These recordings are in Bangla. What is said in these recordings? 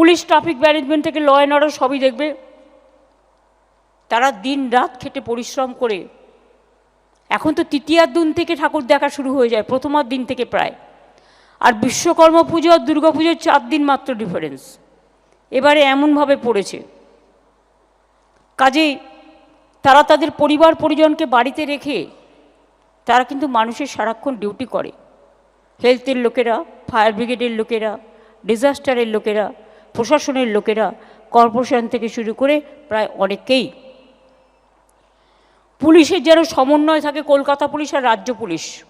পুলিশ ট্রাফিক ম্যানেজমেন্ট থেকে ল অ্যান্ড অর্ডার সবই দেখবে। তারা দিন রাত খেটে পরিশ্রম করে। এখন তো তৃতীয়ার দিন থেকে ঠাকুর দেখা শুরু হয়ে যায়, প্রথমার দিন থেকে প্রায়। আর বিশ্বকর্মা পুজো আর দুর্গা পুজোর চার দিন মাত্র ডিফারেন্স এবারে এমনভাবে পড়েছে। কাজেই তারা তাদের পরিবার পরিজনকে বাড়িতে রেখে তারা কিন্তু মানুষের সারাক্ষণ ডিউটি করে। হেলথের লোকেরা ফায়ার ব্রিগেডের লোকেরা ডিজাস্টারের লোকেরা প্রশাসনের লোকেরা কর্পোরেশন থেকে শুরু করে প্রায় অনেকেই পুলিশের যেন সমন্বয় থাকে কলকাতা পুলিশ আর রাজ্য পুলিশ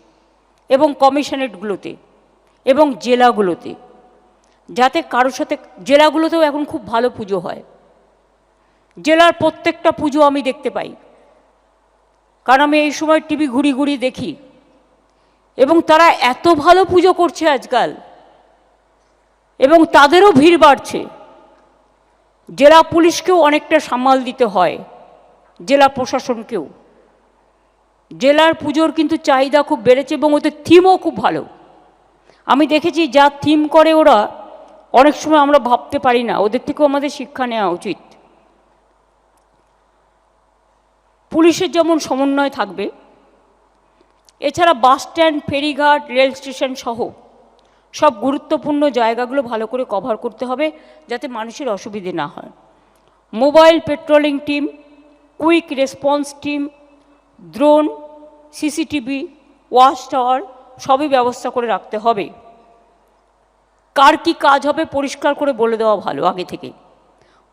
এবং কমিশনারেটগুলোতে এবং জেলাগুলোতে, যাতে কারোর সাথে, জেলাগুলোতেও এখন খুব ভালো পুজো হয়। জেলার প্রত্যেকটা পুজো আমি দেখতে পাই। কারণ আমি এই সময় টিভি ঘুরি ঘুরি দেখি। এবং তারা এত ভালো পুজো করছে আজকাল। এবং তাদেরও ভিড় বাড়ছে। জেলা পুলিশকেও অনেকটা সামাল দিতে হয়, জেলা প্রশাসনকেও। জেলার পুজোর কিন্তু চাহিদা খুব বেড়েছে এবং ওদের থিমও খুব ভালো। আমি দেখেছি যা থিম করে ওরা, অনেক সময় আমরা ভাবতে পারি না, ওদের থেকেও আমাদের শিক্ষা নেওয়া উচিত। পুলিশের যেমন সমন্বয় থাকবে, এছাড়া বাস স্ট্যান্ড, ফেরিঘাট, রেল স্টেশন সহ সব গুরুত্বপূর্ণ জায়গাগুলো ভালো করে কভার করতে হবে যাতে মানুষের অসুবিধে না হয়। Mobile patrolling team quick response team drone CCTV watch tower সবই ব্যবস্থা করে রাখতে হবে। কার কি কাজ হবে পরিষ্কার করে বলে দেওয়া ভালো আগে থেকে।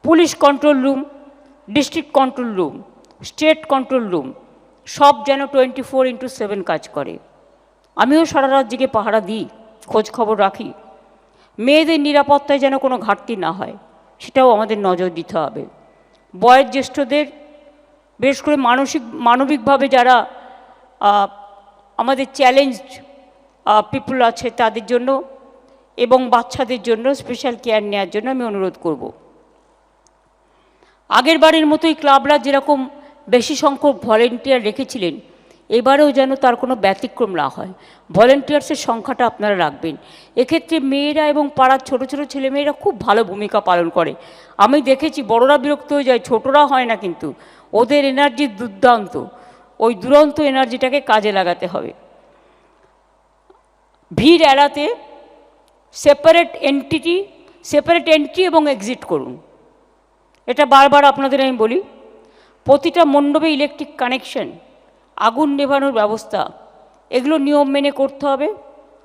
Police control room district control room state control room সব যেন টোয়েন্টি ফোর ইন্টু সেভেন কাজ করে। আমিও সারা রাত জেগে পাহারা দিই। খোঁজ খবর রাখি। মেয়েদের নিরাপত্তায় যেন কোনো ঘাটতি না হয়, সেটাও আমাদের নজর দিতে হবে। বয়োজ্যেষ্ঠদের বিশেষ করে মানসিক, মানবিকভাবে যারা আমাদের চ্যালেঞ্জ পিপুল আছে তাদের জন্য এবং বাচ্চাদের জন্য স্পেশাল কেয়ার নেওয়ার জন্য আমি অনুরোধ করব। আগের বারের মতোই ক্লাবরা যেরকম বেশি সংখ্যক ভলেন্টিয়ার রেখেছিলেন এবারেও যেন তার কোনো ব্যতিক্রম না হয়। ভলেন্টিয়ার্সের সংখ্যাটা আপনারা রাখবেন। এক্ষেত্রে মেয়েরা এবং পাড়ার ছোট ছোট ছেলেমেয়েরা খুব ভালো ভূমিকা পালন করে। আমি দেখেছি বড়রা বিরক্ত হয়ে যায়, ছোটরা হয় না কিন্তু। ওদের এনার্জি দুর্দান্ত। ওই দুরন্ত এনার্জিটাকে কাজে লাগাতে হবে। ভিড় এড়াতে সেপারেট এন্টিটি সেপারেট এন্ট্রি এবং এক্সিট করুন। এটা বারবার আপনাদের আমি বলি। প্রতিটা মণ্ডপে ইলেকট্রিক কানেকশন আগুন নেভানোর ব্যবস্থা। এগুলো নিয়ম মেনে করতে হবে।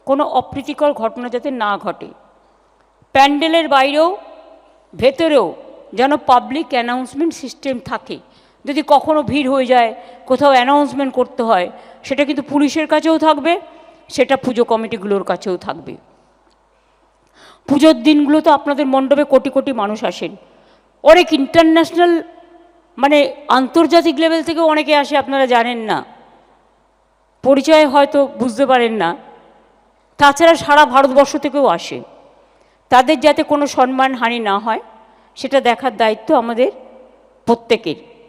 কোনো অপ্রীতিকর ঘটনা যাতে না ঘটে। প্যান্ডেলের বাইরেও, ভেতরেও যেন পাবলিক অ্যানাউন্সমেন্ট সিস্টেম থাকে। যদি কখনো ভিড় হয়ে যায়, কোথাও অ্যানাউন্সমেন্ট করতে হয়, সেটা কিন্তু পুলিশের কাছেও থাকবে, সেটা পুজো কমিটিগুলোর কাছেও থাকবে। পুজোর দিনগুলো তো আপনাদের মণ্ডপে কোটি কোটি মানুষ আসেন। অনেক ইন্টারন্যাশনাল মানে আন্তর্জাতিক লেভেল থেকেও অনেকে আসে, আপনারা জানেন না। পরিচয় হয়তো বুঝতে পারেন না। তাছাড়া সারা ভারতবর্ষ থেকেও আসে। তাদের যাতে কোনো সম্মান হানি না হয়, সেটা দেখার দায়িত্ব আমাদের প্রত্যেকের।